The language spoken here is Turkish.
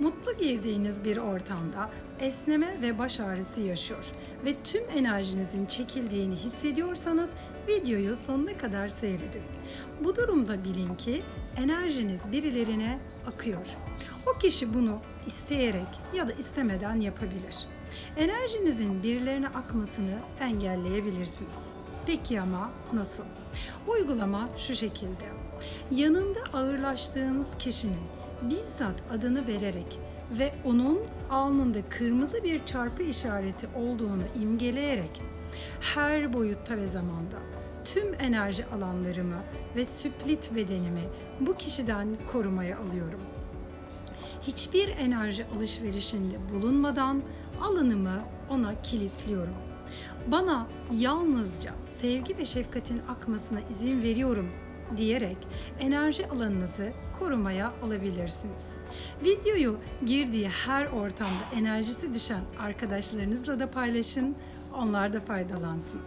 Mutlu girdiğiniz bir ortamda esneme ve baş ağrısı yaşıyor ve tüm enerjinizin çekildiğini hissediyorsanız videoyu sonuna kadar seyredin. Bu durumda bilin ki enerjiniz birilerine akıyor. O kişi bunu isteyerek ya da istemeden yapabilir. Enerjinizin birilerine akmasını engelleyebilirsiniz. Peki ama nasıl? Uygulama şu şekilde. Yanında ağırlaştığınız kişinin bizzat adını vererek ve onun alnında kırmızı bir çarpı işareti olduğunu imgeleyerek her boyutta ve zamanda tüm enerji alanlarımı ve süplit bedenimi bu kişiden korumaya alıyorum. Hiçbir enerji alışverişinde bulunmadan alanımı ona kilitliyorum. Bana yalnızca sevgi ve şefkatin akmasına izin veriyorum diyerek enerji alanınızı korumaya alabilirsiniz. Videoyu girdiği her ortamda enerjisi düşen arkadaşlarınızla da paylaşın, onlar da faydalansın.